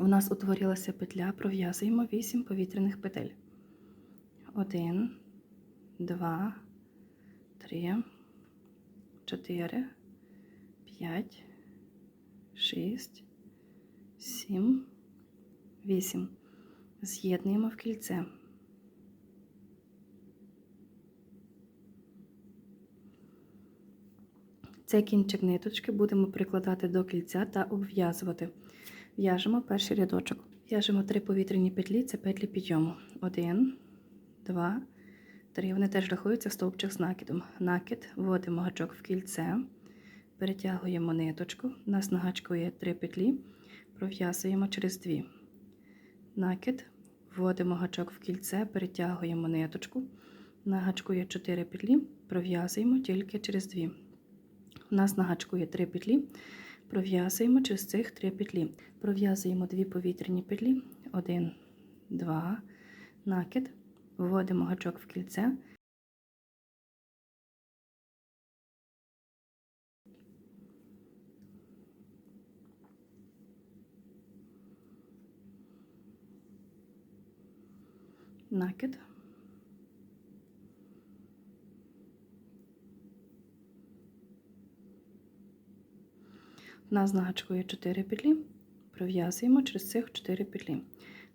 У нас утворилася петля, пров'язуємо 8 повітряних петель. 1, 2, 3, 4, 5, 6, 7, 8. З'єднуємо в кільце. Цей кінчик ниточки будемо прикладати до кільця та обв'язувати. В'яжемо перший рядочок. В'яжемо три повітряні петлі, це петлі підйому. Один, два, три. Вони теж рахуються в стовпчик з накидом. Накид, вводимо гачок в кільце, перетягуємо ниточку. У нас на гачку є три петлі, пров'язуємо через дві. Накид, вводимо гачок в кільце, перетягуємо ниточку. На гачку є 4 петлі, пров'язуємо тільки через дві. У нас на гачку є 3 петлі, пров'язуємо через цих 3 петлі. Пров'язуємо дві повітряні петлі, 1, 2, накид, вводимо гачок в кільце. Накид. У нас на 4 петлі, пров'язуємо через цих 4 петлі.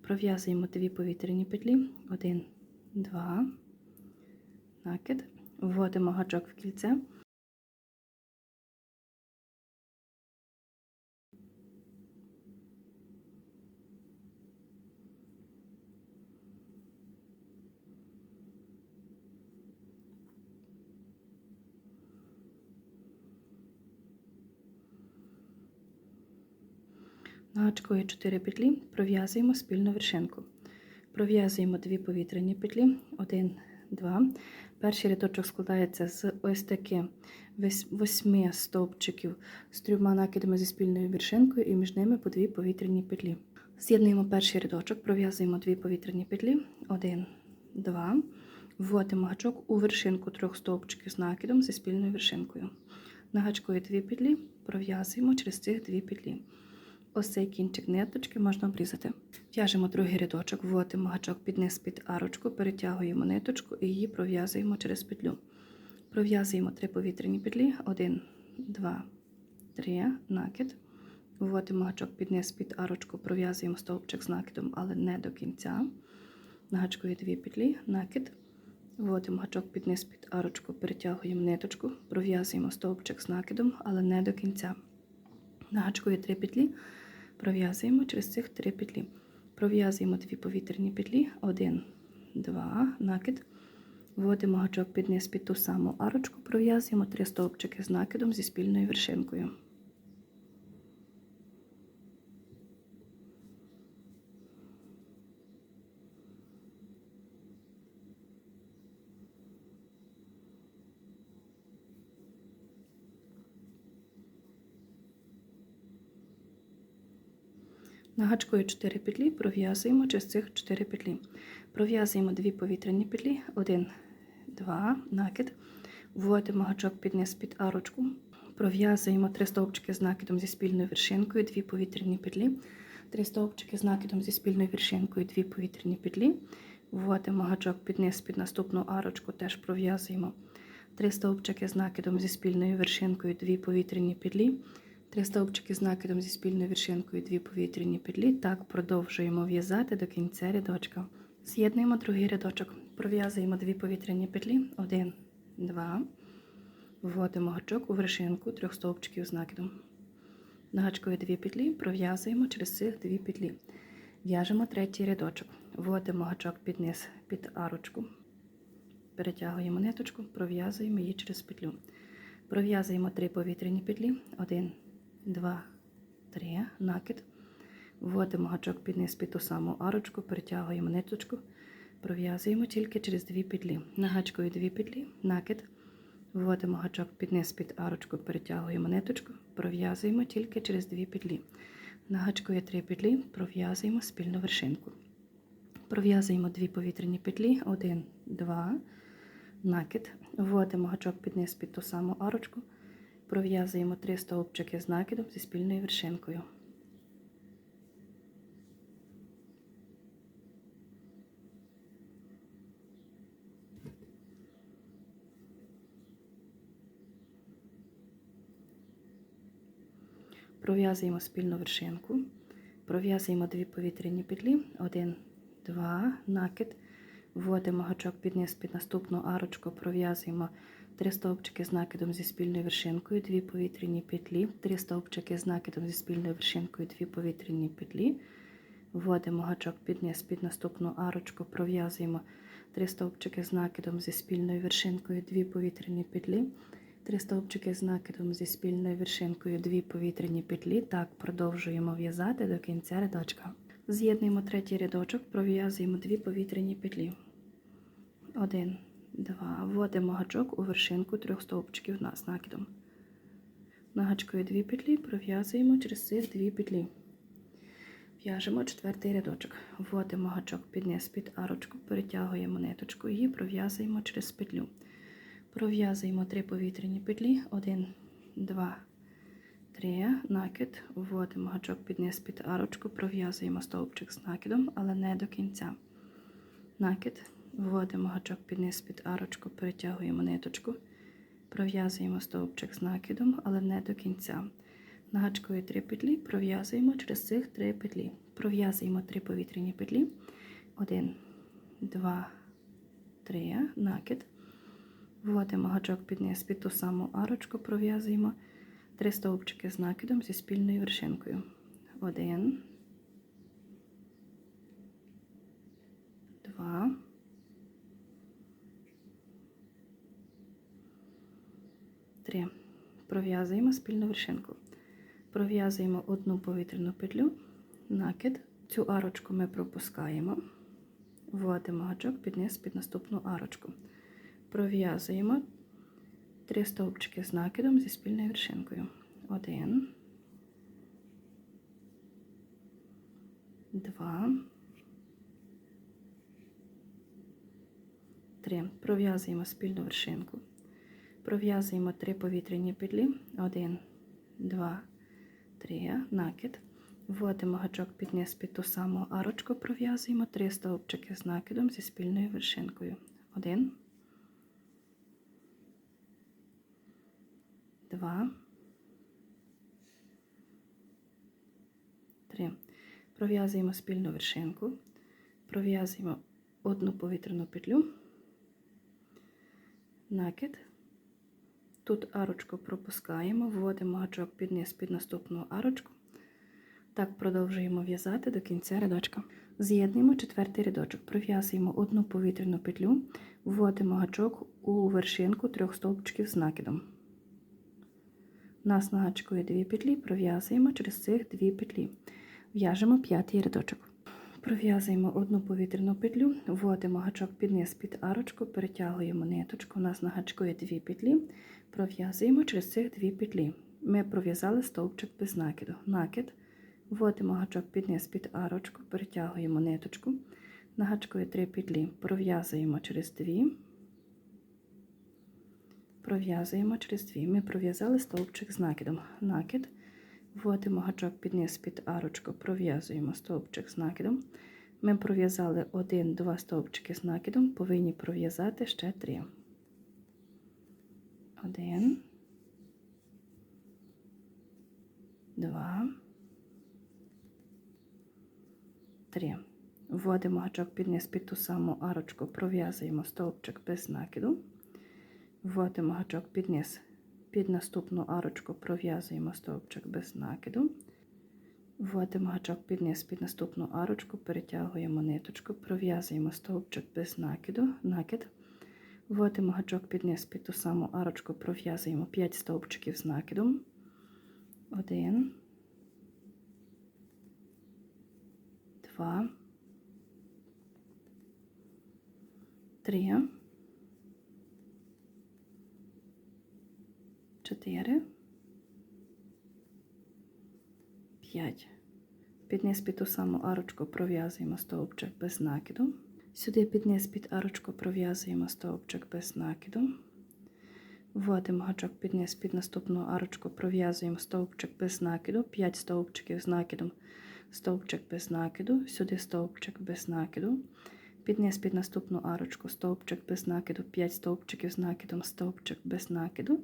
Пров'язуємо дві повітряні петлі, 1, 2, накид, вводимо гачок в кільце. На гачку 4 петлі, пров'язуємо спільну вершинку. Пров'язуємо дві повітряні петлі, 1, 2. Перший рядочок складається з ось таких 8 стовпчиків з трьома накидами зі спільною вершинкою і між ними по дві повітряні петлі. З'єднуємо перший рядочок, пров'язуємо дві повітряні петлі, 1, 2. Вводимо гачок у вершинку трьох стовпчиків з накидом зі спільною вершинкою. На гачку дві петлі, пров'язуємо через цих дві петлі. Ось цей кінчик ниточки можна обрізати. В'яжемо другий рядочок, вводимо гачок під низ під арочку, перетягуємо ниточку і її пров'язуємо через петлю. Пров'язуємо три повітряні петлі, 1, 2, 3, накид. Вводимо гачок під низ під арочку, пров'язуємо стовпчик з накидом, але не до кінця. На гачку дві петлі, накид. Вводимо гачок під низ під арочку, перетягуємо ниточку, пров'язуємо стовпчик з накидом, але не до кінця. На гачку три петлі, пров'язуємо через цих три петлі. Пров'язуємо дві повітряні петлі, один, два, накид. Вводимо гачок під низ під ту саму арочку, пров'язуємо три стовпчики з накидом зі спільною вершинкою. Є 4 петлі, пров'язуємо через цих 4 петлі. Пров'язуємо дві повітряні петлі, 1, 2, накид. Вводимо гачок під низ під арочку. Пров'язуємо 3 стовпчики з накидом зі спільною вершинкою, 2 повітряні петлі, 3 стовпчики з накидом зі спільною вершинкою, 2 повітряні петлі. Вводимо гачок під низ під наступну арочку, теж пров'язуємо 3 стовпчики з накидом зі спільною вершинкою, 2 повітряні петлі. Три стовпчики з накидом зі спільною вершинкою, дві повітряні петлі. Так продовжуємо в'язати до кінця рядочка. З'єднуємо другий рядочок. Пров'язуємо дві повітряні петлі. Один, два. Вводимо гачок у вершинку трьох стовпчиків з накидом. На гачку є дві петлі, пров'язуємо через цих дві петлі. В'яжемо третій рядочок. Вводимо гачок під низ під арочку. Перетягуємо ниточку, пров'язуємо її через петлю. Пров'язуємо три повітряні петлі. Один, 2, 3, накид. Вводимо гачок під низ під ту саму арочку, перетягуємо ниточку, пров'язуємо тільки через дві петлі. На гачку є дві петлі, накид. Вводимо гачок під низ під арочку, перетягуємо ниточку, пров'язуємо тільки через дві петлі. На гачку є три петлі, пров'язуємо спільну вершинку. Пров'язуємо дві повітряні петлі, 1, 2, накид. Вводимо гачок під низ під ту саму арочку, Пров'язуємо три стовпчики з накидом зі спільною вершинкою. Пров'язуємо спільну вершинку, пров'язуємо дві повітряні петлі, 1, 2, накид, вводимо гачок під низ під наступну арочку, пров'язуємо три стовпчики з накидом зі спільною вершинкою, дві повітряні петлі, три стовпчики з накидом зі спільною вершинкою, дві повітряні петлі. Вводимо гачок під низ під наступну арочку, пров'язуємо три стовпчики з накидом зі спільною вершинкою, дві повітряні петлі, три стовпчики з накидом зі спільною вершинкою, дві повітряні петлі. Так продовжуємо в'язати до кінця рядочка. З'єднуємо третій рядочок, пров'язуємо дві повітряні петлі. Один, два. Вводимо гачок у вершинку трьох стовпчиків з накидом. Нагачкою дві петлі, пров'язуємо через цих дві петлі. В'яжемо четвертий рядочок. Вводимо гачок під низ під арочку, перетягуємо ниточку і пров'язуємо через петлю. Пров'язуємо три повітряні петлі. Один, два, три. Накид. Вводимо гачок під низ під арочку, пров'язуємо стовпчик з накидом, але не до кінця. Накид. Вводимо гачок під низ під арочку, перетягуємо ниточку, пров'язуємо стовпчик з накидом, але не до кінця. На гачкові 3 петлі пров'язуємо через цих 3 петлі. Пров'язуємо 3 повітряні петлі. 1, 2, 3, накид. Вводимо гачок під низ під ту саму арочку, пров'язуємо 3 стовпчики з накидом зі спільною вершинкою. 1, 3 пров'язуємо спільну вершинку. Пров'язуємо одну повітряну петлю, накид, цю арочку ми пропускаємо, вводимо гачок під низ під наступну арочку. Пров'язуємо три стовпчики з накидом зі спільною вершинкою. 1, 2, 3. Пров'язуємо спільну вершинку. Пров'язуємо три повітряні петлі. Один, два, три. Накид. Вводимо гачок під низ під ту саму арочку, пров'язуємо три стовпчики з накидом зі спільною вершинкою. Один, два, три. Пров'язуємо спільну вершинку, пров'язуємо одну повітряну петлю, накид. Тут арочку пропускаємо, вводимо гачок під низ під наступну арочку. Так продовжуємо в'язати до кінця рядочка. З'єднуємо четвертий рядочок, пров'язуємо одну повітряну петлю, вводимо гачок у вершинку трьох стовпчиків з накидом. У нас нагачкою дві петлі, пров'язуємо через цих дві петлі. В'яжемо п'ятий рядочок. Пров'язуємо одну повітряну петлю, вводимо гачок під низ під арочку, перетягуємо ниточку. У нас на гачку є дві петлі, пров'язуємо через цих дві петлі. Ми пров'язали стовпчик без накиду. Накид, вводимо гачок під низ під арочку, перетягуємо ниточку. На гачку є три петлі, пров'язуємо через дві, пров'язуємо через дві. Ми пров'язали стовпчик з накидом. Накид. Вводимо гачок під низ під арочку, пров'язуємо стовпчик з накидом. Ми пров'язали один-два стовпчики з накидом, повинні пров'язати ще три. Один, два, три. Вводимо гачок під низ під ту саму арочку, пров'язуємо стовпчик без накиду. Вводимо гачок під низ під наступну арочку пров'язуємо стовпчик без накиду. Вводимо гачок під низ під наступну арочку, перетягуємо ниточку, пров'язуємо стовпчик без накиду, накид. Вводимо гачок під низ під ту саму арочку, пров'язуємо 5 стовпчиків з накидом. Один, два, три. 4, 5. Під низ під ту саму арочку пров'язуємо стовпчик без накиду. Сюди під низ під арочку пров'язуємо стовпчик без накиду. Вводимо гачок під низ під наступну арочку, пров'язуємо стовпчик без накиду, 5 стовпчиків з накидом, стовпчик без накиду, сюди стовпчик без накиду. Під низ під наступну арочку, стовпчик без накиду, 5 стовпчиків з накидом, стовпчик без накиду.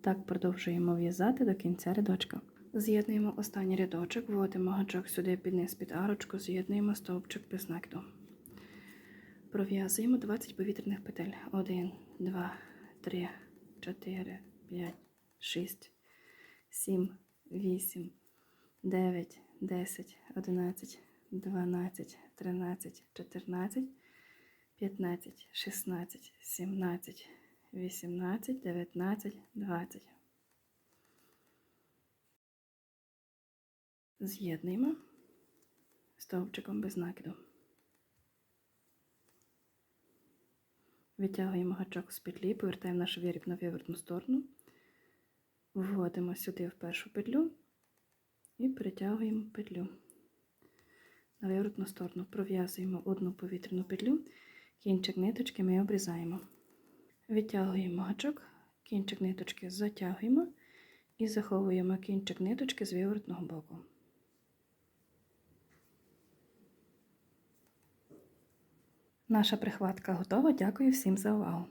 Так продовжуємо в'язати до кінця рядочка. З'єднуємо останній рядочок, вводимо гачок сюди під низ під арочку, з'єднуємо стовпчик без накиду. Пров'язуємо 20 повітряних петель. 1, 2, 3, 4, 5, 6, 7, 8, 9, 10, 11, 12, 13, 14, 15, 16, 17, 18, 19, 20. З'єднуємо стовпчиком без накиду. Витягуємо гачок з петлі, повертаємо наш виріб на виворотну сторону, вводимо сюди в першу петлю і перетягуємо петлю на виворотну сторону. Пров'язуємо одну повітряну петлю, кінчик ниточки ми обрізаємо. Відтягуємо гачок, кінчик ниточки затягуємо і заховуємо кінчик ниточки з виворотного боку. Наша прихватка готова. Дякую всім за увагу.